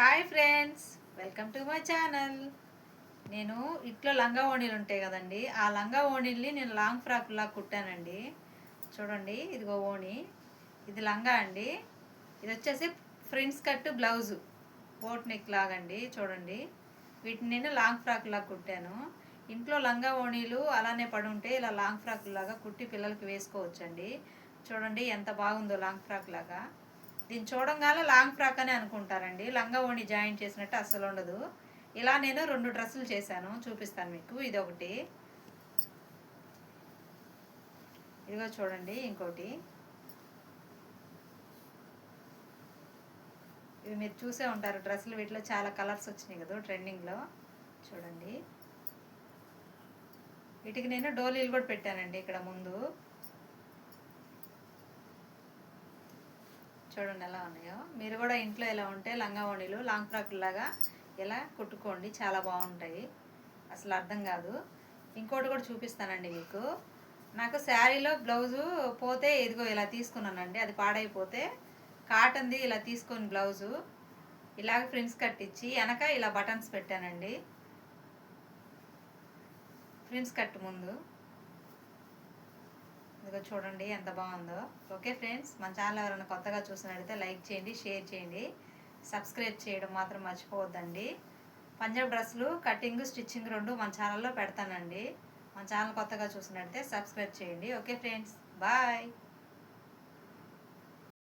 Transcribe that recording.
Hi friends welcome to my channel. నేను ఇట్లో లంగా ఓణీలు ఉంటాయి కదండి ఆ లంగా ఓణీల్ని నేను లాంగ్ ఫ్రాక్ లాగా కుట్టానండి. చూడండి ఇదిగో ఓణి. ఇది లంగా అండి. ఇది వచ్చేసి friends cut blouse boat neck లాగండి చూడండి. వీటిని నేను లాంగ్ ఫ్రాక్ లాగా కుట్టాను. ఇంట్లో లంగా ఓణీలు అలానే పడి ఉంటే ఇలా లాంగ్ ఫ్రాక్ లాగా కుట్టి పిల్లలకి వేసుకోవచ్చండి. చూడండి ఎంత బాగుందో లాంగ్ ఫ్రాక్ లాగా దీన్ని చూడంగానే లాంగ్ ఫ్రాక్ అని అనుకుంటారండి. లంగా ఓణి జాయిన్ చేసినట్టు అస్సలు ఉండదు. ఇలా నేను రెండు డ్రెస్సులు చేశాను. చూపిస్తాను మీకు. ఇది ఒకటి. ఇదిగో చూడండి ఇంకోటి. ఇవి మీరు చూసే ఉంటారు డ్రెస్సులు. వీటిలో చాలా కలర్స్ వచ్చినాయి కదా ట్రెండింగ్లో. చూడండి. వీటికి నేను డోలీలు కూడా పెట్టానండి ఇక్కడ ముందు. చూడండి ఎలా ఉన్నాయో. మీరు కూడా ఇంట్లో ఎలా ఉంటే లంగా ఓణీలు లాంగ్ ఫ్రాక్ లాగా ఇలా కుట్టుకోండి చాలా బాగుంటాయి. అసలు అర్థం కాదు. ఇంకోటి కూడా చూపిస్తానండి మీకు. నాకు శారీలో బ్లౌజు పోతే ఇదిగో ఇలా తీసుకున్నానండి. అది పాడైపోతే కాటన్ది ఇలా తీసుకొని బ్లౌజు ఇలాగ ఫ్రిన్స్ కట్టించి వెనక ఇలా బటన్స్ పెట్టానండి. ఫ్రిన్స్ కట్ ముందు. ఇదిగో చూడండి ఎంత బాగుందో. ఓకే ఫ్రెండ్స్ మన ఛానల్ ఎవరైనా కొత్తగా చూసినట్లయితే లైక్ చేయండి షేర్ చేయండి. సబ్స్క్రైబ్ చేయడం మాత్రం మర్చిపోవద్దండి. పంజాబ్ డ్రెస్సులు కటింగ్ స్టిచ్చింగ్ రెండు మన ఛానల్లో పెడతానండి. మన ఛానల్ కొత్తగా చూసినట్లయితే సబ్స్క్రైబ్ చేయండి. Okay friends bye